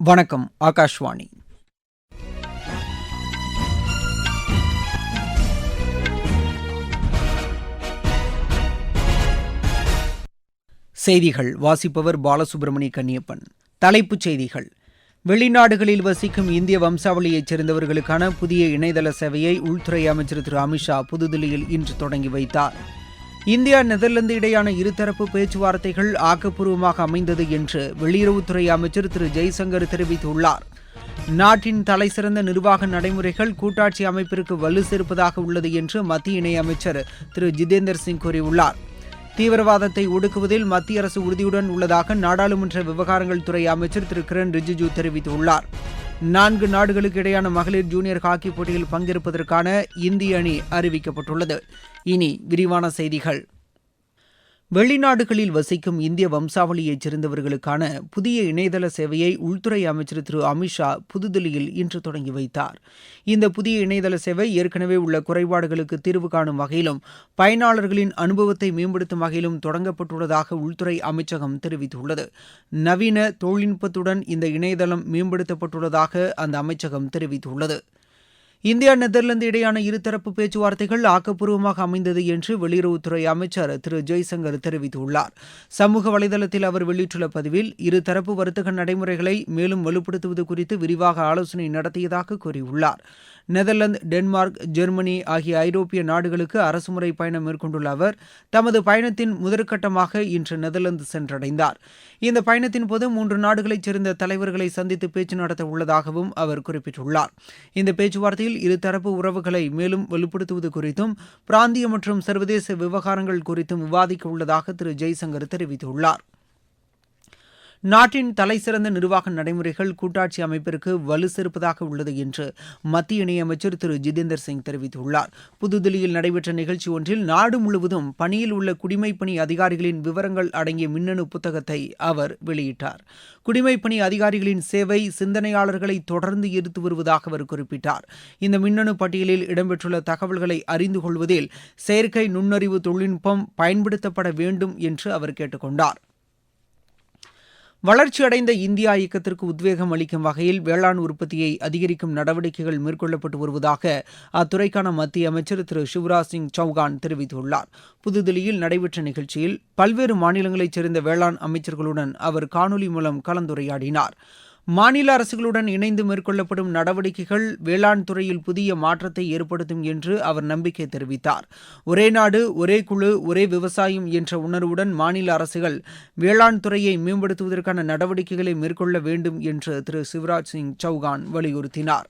வணக்கம் ஆகாஷ்வாணி. செய்திகள் வாசிப்பவர் பாலசுப்ரமணிய கன்னியப்பன். தலைப்புச் செய்திகள். வெளிநாடுகளில் வசிக்கும் இந்திய வம்சாவளியைச் சேர்ந்தவர்களுக்கான புதிய இணையதள சேவையை உள்துறை அமைச்சர் திரு அமித்ஷா புதுதில்லியில் இன்று தொடங்கி வைத்தார். இந்தியா நெதர்லாந்து இடையான இருதரப்பு பேச்சுவார்த்தைகள் ஆக்கப்பூர்வமாக அமைந்தது என்று வெளியுறவுத்துறை அமைச்சர் திரு. ஜெய்சங்கர் தெரிவித்துள்ளார். நாட்டின் தலைசிறந்த நிர்வாக நடைமுறைகள் கூட்டாட்சி அமைப்பிற்கு வலு சேர்ப்பதாக உள்ளது என்று மத்திய இணையமைச்சர் திரு. ஜிதேந்தர் சிங் கூறியுள்ளார். தீவிரவாதத்தை ஒடுக்குவதில் மத்திய அரசு உறுதியுடன் உள்ளதாக நாடாளுமன்ற விவகாரங்கள் துறை அமைச்சர் திரு. கிரண் ரிஜிஜூ தெரிவித்துள்ளார். நான்கு நாடுகளுக்கு இடையான மகளிர் ஜூனியர் ஹாக்கி போட்டியில் பங்கேற்பதற்கான இந்திய அணி அறிவிக்கப்பட்டுள்ளது. இனி விரிவான செய்திகள். வெளிநாடுகளில் வசிக்கும் இந்திய வம்சாவளியைச் சேர்ந்தவர்களுக்கான புதிய இணையதள சேவையை உள்துறை அமைச்சர் திரு. அமித்ஷா புதுதில்லியில் இன்று தொடங்கி வைத்தார். இந்த புதிய இணையதள சேவை ஏற்கனவே உள்ள குறைபாடுகளுக்கு தீர்வு காணும் வகையிலும் பயனாளர்களின் அனுபவத்தை மேம்படுத்தும் வகையிலும் தொடங்கப்பட்டுள்ளதாக உள்துறை அமைச்சகம் தெரிவித்துள்ளது. நவீன தொழில்நுட்பத்துடன் இந்த இணையதளம் மேம்படுத்தப்பட்டுள்ளதாக அந்த அமைச்சகம் தெரிவித்துள்ளது. இந்தியா நெதர்லாந்து இடையான இருதரப்பு பேச்சுவார்த்தைகள் ஆக்கப்பூர்வமாக அமைந்தது என்று வெளியுறவுத்துறை அமைச்சர் திரு. ஜெய்சங்கர் தெரிவித்துள்ளார். சமூக வலைதளத்தில் அவர் வெளியிட்டுள்ள பதிவில் இருதரப்பு வர்த்தக நடைமுறைகளை மேலும் வலுப்படுத்துவது குறித்து விரிவாக ஆலோசனை நடத்தியதாக கூறியுள்ளார். நெதர்லாந்து டென்மார்க் ஜெர்மனி ஆகிய ஐரோப்பிய நாடுகளுக்கு அரசுமுறை பயணம் மேற்கொண்டுள்ள அவர் தமது பயணத்தின் முதற்கட்டமாக இன்று நெதர்லாந்து சென்றடைந்தார். இந்த பயணத்தின் போது மூன்று நாடுகளைச் சேர்ந்த தலைவர்களை சந்தித்து பேச்சு நடத்த உள்ளதாகவும் அவர் குறிப்பிட்டுள்ளார். இந்த பேச்சுவார்த்தையில் இருதரப்பு உறவுகளை மேலும் வலுப்படுத்துவது குறித்தும் பிராந்திய மற்றும் சர்வதேச விவகாரங்கள் குறித்தும் விவாதிக்க உள்ளதாக திரு. ஜெய்சங்கர் தெரிவித்துள்ளார். நாட்டின் தலைசிறந்த நிர்வாக நடைமுறைகள் கூட்டாட்சி அமைப்பிற்கு வலு சேர்ப்பதாக உள்ளது என்று மத்திய இணையமைச்சர் திரு ஜிதேந்தர் சிங் தெரிவித்துள்ளார். புதுதில்லியில் நடைபெற்ற நிகழ்ச்சி ஒன்றில் நாடு முழுவதும் பணியில் உள்ள குடிமைப்பணி அதிகாரிகளின் விவரங்கள் அடங்கிய மின்னணு புத்தகத்தை அவர் வெளியிட்டார். குடிமைப்பணி அதிகாரிகளின் சேவை சிந்தனையாளர்களை தொடர்ந்து ஈர்த்து வருவதாக அவர் குறிப்பிட்டார். இந்த மின்னணு பட்டியலில் இடம்பெற்றுள்ள தகவல்களை அறிந்து கொள்வதில் செயற்கை நுண்ணறிவு தொழில்நுட்பம் பயன்படுத்தப்பட வேண்டும் என்று அவர் கேட்டுக்கொண்டார். வளர்ச்சியடைந்த இந்தியா இயக்கத்திற்கு உத்வேகம் அளிக்கும் வகையில் வேளாண் உற்பத்தியை அதிகரிக்கும் நடவடிக்கைகள் மேற்கொள்ளப்பட்டு வருவதாக அத்துறைக்கான மத்திய அமைச்சர் திரு சிவராஜ் சிங் சௌகான் தெரிவித்துள்ளார். புதுதில்லியில் நடைபெற்ற நிகழ்ச்சியில் பல்வேறு மாநிலங்களைச் சேர்ந்த வேளாண் அமைச்சர்களுடன் அவர் காணொலி மூலம் கலந்துரையாடினார். மாநில அரசுகளுடன் இணைந்து மேற்கொள்ளப்படும் நடவடிக்கைகள் வேளாண் துறையில் புதிய மாற்றத்தை ஏற்படுத்தும் என்று அவர் நம்பிக்கை தெரிவித்தார். ஒரே நாடு ஒரே குழு ஒரே விவசாயம் என்ற உணர்வுடன் மாநில அரசுகள் வேளாண் துறையை மேம்படுத்துவதற்கான நடவடிக்கைகளை மேற்கொள்ள வேண்டும் என்று திரு சிவராஜ் சிங் சௌகான் வலியுறுத்தினார்.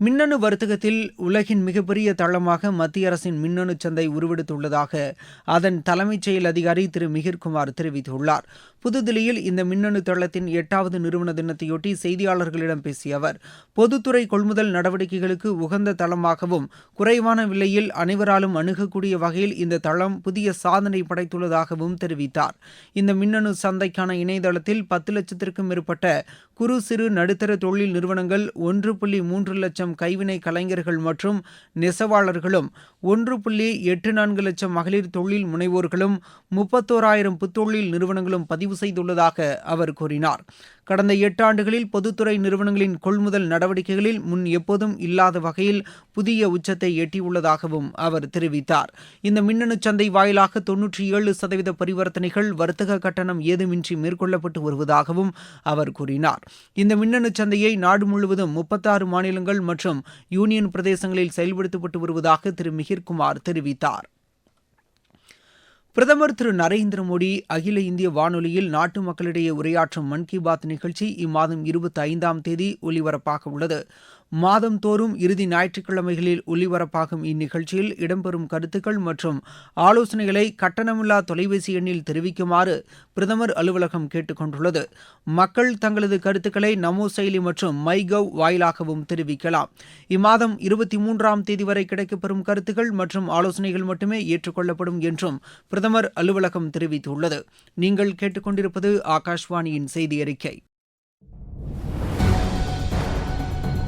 மின்னணு வர்த்தகத்தில் உலகின் மிகப்பெரிய தளமாக மத்திய அரசின் மின்னணு சந்தை உருவெடுத்துள்ளதாக அதன் தலைமைச் செயல் அதிகாரி திரு மிகிர்குமார் தெரிவித்துள்ளார். புதுதில்லியில் இந்த மின்னணு தளத்தின் எட்டாவது நிறுவன தினத்தையொட்டி செய்தியாளர்களிடம் பேசிய அவர் பொதுத்துறை கொள்முதல் நடவடிக்கைகளுக்கு உகந்த தளமாகவும் குறைவான விலையில் அனைவராலும் அணுகக்கூடிய வகையில் இந்த தளம் புதிய சாதனை படைத்துள்ளதாகவும் தெரிவித்தார். இந்த மின்னணு சந்தைக்கான இணையதளத்தில் பத்து லட்சத்திற்கும் மேற்பட்ட குறு சிறு நடுத்தர தொழில் நிறுவனங்கள் ஒன்று புள்ளி மூன்று லட்சம் கைவினை கலைஞர்கள் மற்றும் நெசவாளர்களும் ஒன்று புள்ளி எட்டு நான்கு லட்சம் மகளிர் தொழில் முனைவோர்களும் முப்பத்தோராயிரம் புத்தொழில் நிறுவனங்களும் பதிவு செய்துள்ளதாக அவர் கூறினார். கடந்த எட்டு ஆண்டுகளில் பொதுத்துறை நிறுவனங்களின் கொள்முதல் நடவடிக்கைகளில் முன் எப்போதும் இல்லாத வகையில் புதிய உச்சத்தை எட்டியுள்ளதாகவும் அவர் தெரிவித்தார். இந்த மின்னணு சந்தை வாயிலாக தொன்னூற்றி ஏழு சதவீத பரிவர்த்தனைகள் வர்த்தக கட்டணம் ஏதுமின்றி மேற்கொள்ளப்பட்டு வருவதாகவும் அவர் கூறினார். இந்த மின்னணு சந்தையை நாடு முழுவதும் முப்பத்தாறு மாநிலங்கள் மற்றும் யூனியன் பிரதேசங்களில் செயல்படுத்தப்பட்டு வருவதாக திரு. மிகிர்குமார் தெரிவித்தார். பிரதமர் திரு நரேந்திர மோடி அகில இந்திய வானொலியில் நாட்டு மக்களிடையே உரையாற்றும் மன் கி பாத் நிகழ்ச்சி இம்மாதம் இருபத்தி ஐந்தாம் தேதி ஒலிபரப்பாக உள்ளது. மாதந்தோறும் இறுதி ஞாயிற்றுக்கிழமைகளில் ஒலிபரப்பாகும் இந்நிகழ்ச்சியில் இடம்பெறும் கருத்துக்கள் மற்றும் ஆலோசனைகளை கட்டணமில்லா தொலைபேசி எண்ணில் தெரிவிக்குமாறு பிரதமர் அலுவலகம் கேட்டுக் கொண்டுள்ளது. மக்கள் தங்களது கருத்துக்களை நமோ செயலி மற்றும் மை கவ் வாயிலாகவும் தெரிவிக்கலாம். இம்மாதம் இருபத்தி மூன்றாம் தேதி வரை கிடைக்கப்பெறும் கருத்துக்கள் மற்றும் ஆலோசனைகள் மட்டுமே ஏற்றுக்கொள்ளப்படும் என்றும் பிரதமர் அலுவலகம் தெரிவித்துள்ளது. நீங்கள் கேட்டுக்கொண்டிருப்பது ஆகாஷ்வாணியின் செய்தி அறிக்கை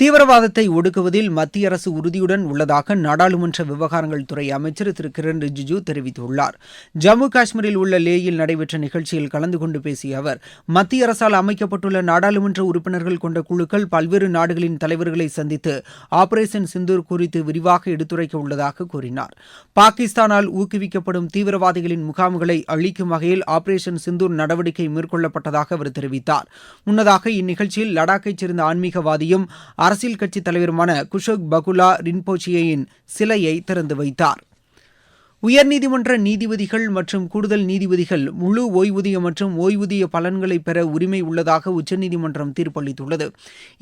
தீவிரவாதத்தை ஒடுக்குவதில் மத்திய அரசு உறுதியுடன் உள்ளதாக நாடாளுமன்ற விவகாரங்கள் துறை அமைச்சர் திரு. கிரண் ரிஜிஜூ தெரிவித்துள்ளார். ஜம்மு காஷ்மீரில் உள்ள லேயில் நடைபெற்ற நிகழ்ச்சியில் கலந்து கொண்டு பேசிய அவர் மத்திய அரசால் அமைக்கப்பட்டுள்ள நாடாளுமன்ற உறுப்பினர்கள் கொண்ட குழுக்கள் பல்வேறு நாடுகளின் தலைவர்களை சந்தித்து ஆபரேஷன் சிந்தூர் குறித்து விரிவாக எடுத்துரைக்க உள்ளதாக கூறினார். பாகிஸ்தானால் ஊக்குவிக்கப்படும் தீவிரவாதிகளின் முகாம்களை அழிக்கும் வகையில் ஆபரேஷன் சிந்தூர் நடவடிக்கை மேற்கொள்ளப்பட்டதாக அவர் தெரிவித்தார். முன்னதாக இந்நிகழ்ச்சியில் லடாக்கைச் சேர்ந்த ஆன்மீகவாதியும் அரசியல் கட்சித் தலைவருமான குஷோக் பகுலா ரின்போச்சியின் சிலையை திறந்து வைத்தார். உயர்நீதிமன்ற நீதிபதிகள் மற்றும் கூடுதல் நீதிபதிகள் முழு ஓய்வூதிய மற்றும் ஓய்வூதிய பலன்களை பெற உரிமை உள்ளதாக உச்சநீதிமன்றம் தீர்ப்பளித்துள்ளது.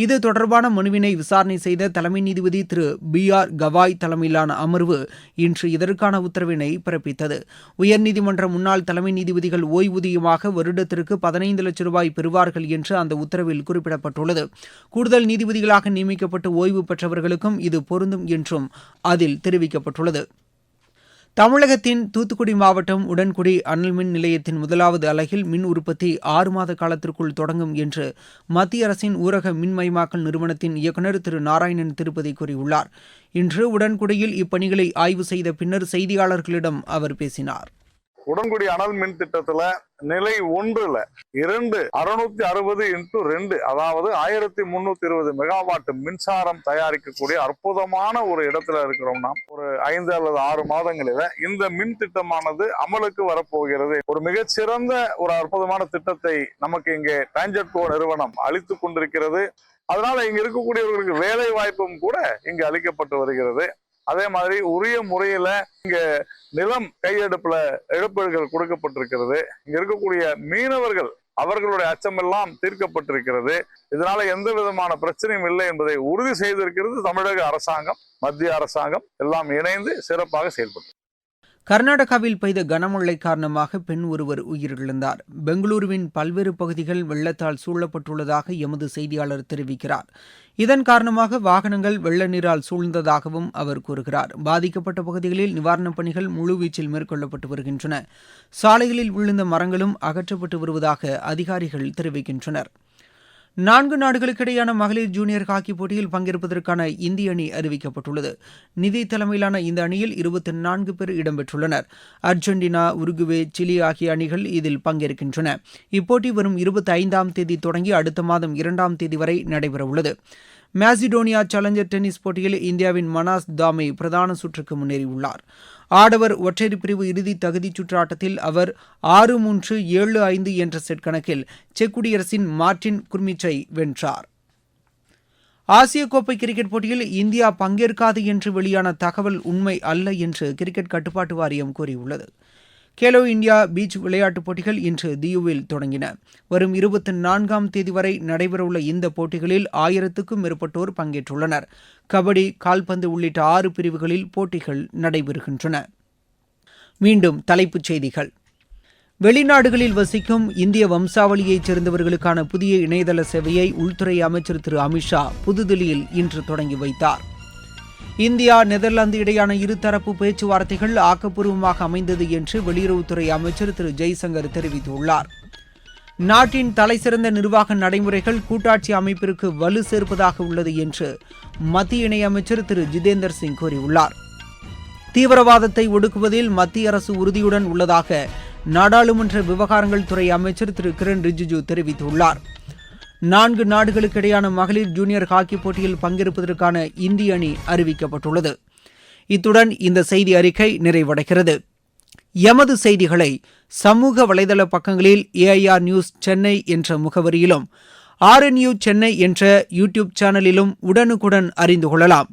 இது தொடர்பான மனுவினை விசாரணை செய்த தலைமை நீதிபதி திரு பி ஆர் கவாய் தலைமையிலான அமர்வு இன்று இதற்கான உத்தரவினை பிறப்பித்தது. உயர்நீதிமன்ற முன்னாள் தலைமை நீதிபதிகள் ஓய்வூதியமாக வருடத்திற்கு பதினைந்து லட்சம் ரூபாய் பெறுவார்கள் என்று அந்த உத்தரவில் குறிப்பிடப்பட்டுள்ளது. கூடுதல் நீதிபதிகளாக நியமிக்கப்பட்டு ஓய்வு பெற்றவர்களுக்கும் இது பொருந்தும் என்றும் அதில் தெரிவிக்கப்பட்டுள்ளது. தமிழகத்தின் தூத்துக்குடி மாவட்டம் உடன்குடி அனல் மின் நிலையத்தின் முதலாவது அலகில் மின் உற்பத்தி ஆறு மாத காலத்திற்குள் தொடங்கும் என்று மத்திய அரசின் ஊரக மின்மயமாக்கல் நிறுவனத்தின் இயக்குநர் திரு நாராயணன் திருப்பதி கூறியுள்ளார். இன்று உடன்குடியில் இப்பணிகளை ஆய்வு செய்த பின்னர் செய்தியாளர்களிடம் அவர் பேசினார். உடன்குடி அனல் மின் திட்டத்துல நிலை ஒன்றுல இரண்டு அறுநூத்தி அறுபது இன்டு ரெண்டு அதாவது ஆயிரத்தி முன்னூத்தி இருபது மெகாவாட் மின்சாரம் தயாரிக்கக்கூடிய அற்புதமான ஒரு இடத்துல இருக்கிறோம்னா ஒரு ஐந்து அல்லது ஆறு மாதங்களில இந்த மின் திட்டமானது அமலுக்கு வரப்போகிறது. ஒரு மிகச்சிறந்த ஒரு அற்புதமான திட்டத்தை நமக்கு இங்கே டான்ஜெட்கோ நிறுவனம் அளித்து கொண்டிருக்கிறது. அதனால இங்க இருக்கக்கூடியவர்களுக்கு வேலை வாய்ப்பும் கூட இங்கு அளிக்கப்பட்டு வருகிறது. அதே மாதிரி உரிய முறையில இங்க நிலம் கையெடுப்புல இழப்பீடுகள் கொடுக்கப்பட்டிருக்கிறது. இங்க இருக்கக்கூடிய மீனவர்கள் அவர்களுடைய அச்சமெல்லாம் தீர்க்கப்பட்டிருக்கிறது. இதனால எந்த விதமான பிரச்சனையும் இல்லை என்பதை உறுதி செய்திருக்கிறது தமிழக அரசாங்கம் மத்திய அரசாங்கம். எல்லாம் இணைந்து சிறப்பாக செயல்பட்டு கர்நாடகாவில் பெய்த கனமழை காரணமாக பெண் ஒருவர் உயிரிழந்தார். பெங்களூருவின் பல்வேறு பகுதிகள் வெள்ளத்தால் சூழப்பட்டுள்ளதாக எமது செய்தியாளர் தெரிவிக்கிறார். இதன் காரணமாக வாகனங்கள் வெள்ள நீரால் சூழ்ந்ததாகவும் அவர் கூறுகிறார். பாதிக்கப்பட்ட பகுதிகளில் நிவாரணப் பணிகள் முழுவீச்சில் மேற்கொள்ளப்பட்டு வருகின்றன. சாலைகளில் விழுந்த மரங்களும் அகற்றப்பட்டு வருவதாக அதிகாரிகள் தெரிவிக்கின்றனர். நான்கு நாடுகளுக்கிடையான மகளிர் ஜூனியர் ஹாக்கி போட்டியில் பங்கேற்பதற்கான இந்திய அணி அறிவிக்கப்பட்டுள்ளது. நிதி தலைமையிலான இந்த அணியில் இருபத்தி நான்கு பேர் இடம்பெற்றுள்ளனர். அர்ஜென்டினா உருகுவே சிலி ஆகிய அணிகள் இதில் பங்கேற்கின்றன. இப்போட்டி வரும் இருபத்தி ஐந்தாம் தேதி தொடங்கி அடுத்த மாதம் இரண்டாம் தேதி வரை நடைபெறவுள்ளது. மேசிடோனியா சேலஞ்சர் டென்னிஸ் போட்டியில் இந்தியாவின் மனாஸ் தாமே பிரதான சுற்றுக்கு முன்னேறியுள்ளார். ஆடவர் ஒற்றையர் பிரிவு இறுதி தகுதிச் சுற்று ஆட்டத்தில் அவர் ஆறு மூன்று ஏழு ஐந்து என்ற செட் கணக்கில் செக் குடியரசின் மார்டின் குர்மிச்சை வென்றார். ஆசிய கோப்பை கிரிக்கெட் போட்டியில் இந்தியா பங்கேற்காது என்று வெளியான தகவல் உண்மை அல்ல என்று கிரிக்கெட் கட்டுப்பாட்டு வாரியம் கூறியுள்ளது. கேலோ இந்தியா பீச் விளையாட்டுப் போட்டிகள் இன்று தியுவில் தொடங்கின. வரும் இருபத்தி நான்காம் தேதி வரை நடைபெறவுள்ள இந்த போட்டிகளில் ஆயிரத்துக்கும் மேற்பட்டோர் பங்கேற்றுள்ளனர். கபடி கால்பந்து உள்ளிட்ட ஆறு பிரிவுகளில் போட்டிகள் நடைபெறுகின்றன. மீண்டும் தலைப்புச் செய்திகள். வெளிநாடுகளில் வசிக்கும் இந்திய வம்சாவளியைச் சேர்ந்தவர்களுக்கான புதிய இணையதள சேவையை உள்துறை அமைச்சர் திரு அமித்ஷா புதுதில்லியில் இன்று தொடங்கி வைத்தார். இந்தியா நெதர்லாந்து இடையான இருதரப்பு பேச்சுவார்த்தைகள் ஆக்கப்பூர்வமாக அமைந்தது என்று வெளியுறவுத்துறை அமைச்சர் திரு. ஜெய்சங்கர் தெரிவித்துள்ளார். நாட்டின் தலைசிறந்த நிர்வாக நடைமுறைகள் கூட்டாட்சி அமைப்பிற்கு வலு சேர்ப்பதாக உள்ளது என்று மத்திய இணையமைச்சர் திரு. ஜிதேந்தர் சிங் கூறியுள்ளார். தீவிரவாதத்தை ஒடுக்குவதில் மத்திய அரசு உறுதியுடன் உள்ளதாக நாடாளுமன்ற விவகாரங்கள் துறை அமைச்சர் திரு. கிரண் ரிஜிஜு தெரிவித்துள்ளார். நான்கு நாடுகளுக்கு இடையான மகளிர் ஜூனியர் ஹாக்கி போட்டியில் பங்கேற்பதற்கான இந்திய அணி அறிவிக்கப்பட்டுள்ளது. இத்துடன் இந்த செய்தி அறிக்கை நிறைவடைகிறது. எமது செய்திகளை சமூக வலைதள பக்கங்களில் ஏஐஆர் நியூஸ் சென்னை என்ற முகவரியிலும் ஆர்என்யூ சென்னை என்ற யூடியூப் சேனலிலும் உடனுக்குடன் அறிந்து கொள்ளலாம்.